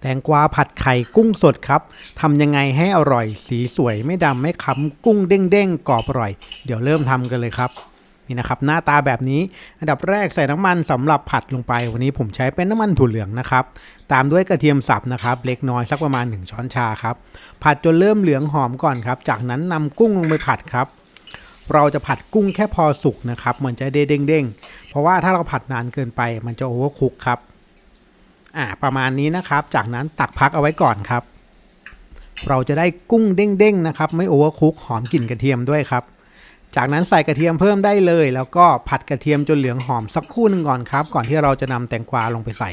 แตงกวาผัดไข่กุ้งสดครับทำยังไงให้อร่อย สีสวยไม่ดำไม่ค้ำกุ้งเด้งๆกรอบอร่อย เดี๋ยวเริ่มทำกันเลยครับนี่นะครับหน้าตาแบบนี้อันดับแรกใส่น้ำมันสำหรับผัดลงไป วันนี้ผมใช้เป็นน้ำมันถั่วเหลืองนะครับ ตามด้วยกระเทียมสับนะครับ เล็กน้อยสักประมาณ 1 ช้อนชาครับ ผัดจนเริ่มเหลืองหอมก่อนครับ จากนั้นนำกุ้งลงไปผัดครับ เราจะผัดกุ้งแค่พอสุกนะครับมันจะเด้งๆเพราะว่าถ้าเราผัดนานเกินไปมันจะโอเวอร์คุกครับ อ่าประมาณนี้นะครับ จากนั้นตักพักเอาไว้ก่อนครับ เราจะได้กุ้งเด้งๆนะครับ ไม่โอเวอร์คุกหอมกลิ่นกระเทียมด้วยครับ จากนั้นใส่กระเทียมเพิ่มได้เลย แล้วก็ผัดกระเทียมจนเหลืองหอมสักครู่หนึ่งก่อนครับ ก่อนที่เราจะนำแตงกวาลงไปใส่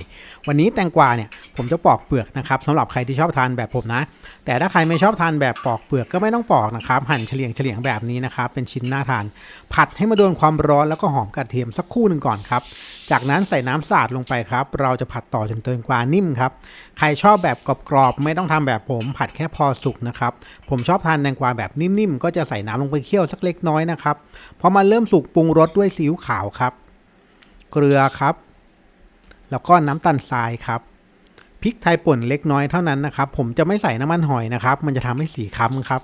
วันนี้แตงกวาเนี่ยผมจะปอกเปลือกนะครับสำหรับใครที่ชอบทานแบบผมนะ แต่ถ้าใครไม่ชอบทานแบบปอกเปลือกก็ไม่ต้องปอกนะครับ หั่นเฉลียงเฉลียงแบบนี้นะครับ เป็นชิ้นน่าทาน ผัดให้มาโดนความร้อนแล้วก็หอมกระเทียมสักครู่หนึ่งก่อนครับ จากนั้นใส่น้ำสาดลงไปครับ เราจะผัดต่อจนแตงกวานิ่มครับ ใครชอบแบบกรอบๆไม่ต้องทำแบบผม ผัดแค่พอสุกนะครับ ผมชอบทานแตงกวาแบบนิ่มๆก็จะใส่น้ำลงไปเคี่ยวสักเล็กน้อยนะครับพอมันเริ่มสุกปรุงรสด้วยซีอิ๊วขาวครับ เกลือครับ แล้วก็น้ำตาลทรายครับพริกไทยป่นเล็กน้อยเท่านั้นนะครับ ผมจะไม่ใส่น้ำมันหอยนะครับ มันจะทำให้สีคล้ำครับ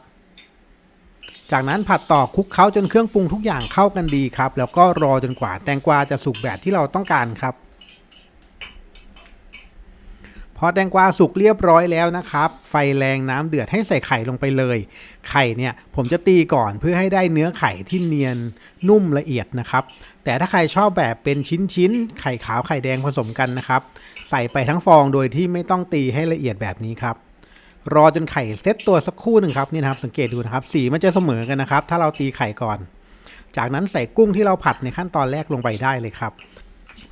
จากนั้นผัดต่อคลุกเคล้าจนเครื่องปรุงทุกอย่างเข้ากันดีครับ แล้วก็รอจนกว่าแตงกวาจะสุกแบบที่เราต้องการครับพอแตงกวาสุกเรียบร้อยแล้วนะครับ ไฟแรงน้ำเดือดให้ใส่ไข่ลงไปเลย ไข่เนี่ยผมจะตีก่อนเพื่อให้ได้เนื้อไข่ที่เนียนนุ่มละเอียดนะครับ แต่ถ้าใครชอบแบบเป็นชิ้นๆ ไข่ขาวไข่แดงผสมกันนะครับ ใส่ไปทั้งฟองโดยที่ไม่ต้องตีให้ละเอียดแบบนี้ครับ รอจนไข่เซตตัวสักครู่หนึ่งครับนี่นะครับสังเกตดูนะครับสีมันจะเสมอกันนะครับ ถ้าเราตีไข่ก่อน จากนั้นใส่กุ้งที่เราผัดในขั้นตอนแรกลงไปได้เลยครับ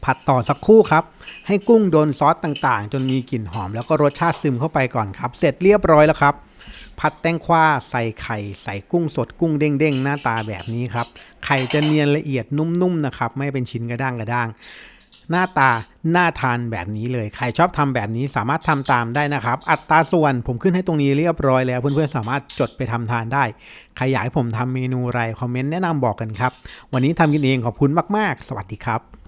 ผัดต่อสักครู่ครับ ให้กุ้งโดนซอสต่างๆ จนมีกลิ่นหอมแล้วก็รสชาติซึมเข้าไปก่อนครับ เสร็จเรียบร้อยแล้วครับ ผัดแตงกวาใส่ไข่ ใส่กุ้งสดกุ้งเด้งๆ หน้าตาแบบนี้ครับไข่จะเนียนละเอียดนุ่มๆนะครับไม่เป็นชิ้นกระด้างกระด้าง หน้าตาน่าทานแบบนี้เลย ใครชอบทำแบบนี้สามารถทำตามได้นะครับ อัตราส่วนผมขึ้นให้ตรงนี้เรียบร้อยแล้ว เพื่อนๆสามารถจดไปทำทานได้ ใครอยากให้ผมทำเมนูอะไรคอมเมนต์แนะนำบอกกันครับ วันนี้ทำกินเองขอบคุณมากๆ สวัสดีครับ